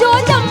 চোদা